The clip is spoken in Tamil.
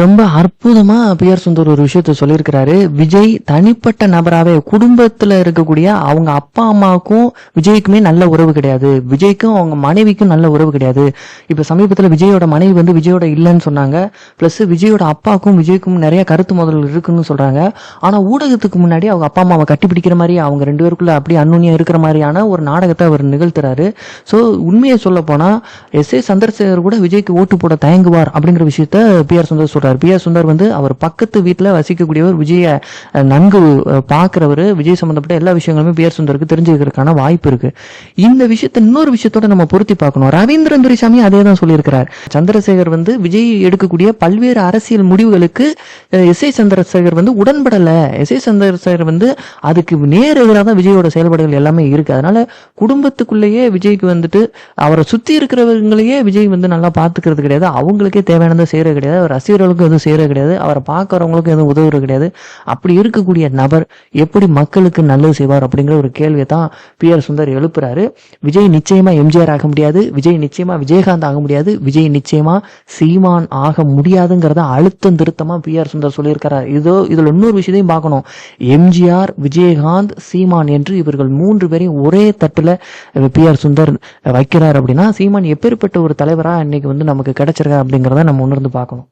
ரொம்ப அற்புதமா பி ஆர் சுந்தர் ஒரு விஷயத்த சொல்லியிருக்கிறாரு. விஜய் தனிப்பட்ட நபராகவே குடும்பத்துல இருக்கக்கூடிய அவங்க அப்பா அம்மாவுக்கும் விஜய்க்குமே நல்ல உறவு கிடையாது. விஜய்க்கும் அவங்க மனைவிக்கும் நல்ல உறவு கிடையாது. இப்ப சமீபத்துல விஜயோட மனைவி வந்து விஜயோட இல்லைன்னு சொன்னாங்க. பிளஸ் விஜயோட அப்பாவுக்கும் விஜய்க்கும் நிறைய கருத்து முதல் இருக்குன்னு சொல்றாங்க. ஆனா ஊடகத்துக்கு முன்னாடி அவங்க அப்பா அம்மாவை கட்டிப்பிடிக்கிற மாதிரி அவங்க ரெண்டு பேருக்குள்ள அப்படியே அன்னுனியா இருக்கிற மாதிரியான ஒரு நாடகத்தை அவர் நிகழ்த்துறாரு. ஸோ உண்மையை சொல்ல போனா எஸ் ஏ சந்திரசேகர் கூட விஜய்க்கு ஓட்டு போட தயங்குவார் அப்படிங்கிற விஷயத்த பி ஆர் சுந்தர் சொல்றாரு. பி ஆர் சுந்தர் வந்து அவர் பக்கத்து வீட்டில் வசிக்கக்கூடியவர் விஜய நன்கு பார்க்குறவர். விஜய் சம்பந்தப்பட்ட எல்லா விஷயங்களுமே பி ஆர் சுந்தருக்கு தெரிஞ்சுக்கிறதுக்கான வாய்ப்பு இருக்கு. இந்த விஷயத்தை இன்னொரு விஷயத்தோட நம்ம பொருத்தி பார்க்கணும். ரவீந்திரன் துரைசாமி அதே தான் சொல்லியிருக்கிறார். சந்திரசேகர் வந்து விஜய் எடுக்கக்கூடிய பல்வேறு அரசியல் முடிவுகளுக்கு எஸ் ஏ சந்திரசேகர் வந்து உடன்படல. எஸ் ஏ சந்திரசேகர் வந்து அதுக்கு நேர் எதிராக தான் விஜயோட செயல்பாடுகள் எல்லாமே இருக்கு. அதனால குடும்பத்துக்குள்ளேயே விஜய்க்கு வந்துட்டு அவரை சுத்தி இருக்கிறவங்களையே விஜய் வந்து நல்லா பாத்துக்கிறது கிடையாது. அவங்களுக்கே தேவையானதை செய்யறது கிடையாது. ரசிகர்களுக்கு மக்களுக்கும் எதுவும் செய்யறது கிடையாது. அவரை பார்க்கறவங்களுக்கும் எதுவும் உதவுறது கிடையாது. அப்படி இருக்கக்கூடிய நபர் எப்படி மக்களுக்கு நல்லது செய்வார் அப்படிங்கிற ஒரு கேள்வியை தான் பி ஆர் சுந்தர் எழுப்புறாரு. விஜய் நிச்சயமா எம்ஜிஆர் ஆக முடியாது. விஜய் நிச்சயமா விஜயகாந்த் ஆக முடியாது. விஜய் நிச்சயமா சீமான் ஆக முடியாதுங்கிறத அழுத்தம் திருத்தமா பி ஆர் சுந்தர் சொல்லியிருக்கிறார். இதோ இதுல இன்னொரு விஷயத்தையும் பார்க்கணும். எம்ஜிஆர் விஜயகாந்த் சீமான் என்று இவர்கள் மூன்று பேரையும் ஒரே தட்டுல பி ஆர் சுந்தர் வைக்கிறார் அப்படின்னா சீமான் எப்பேற்பட்ட ஒரு தலைவரா இன்னைக்கு வந்து நமக்கு கிடைச்சிருக்கா அப்படிங்கிறத நம்ம உணர்ந்து பார்க்கணும்.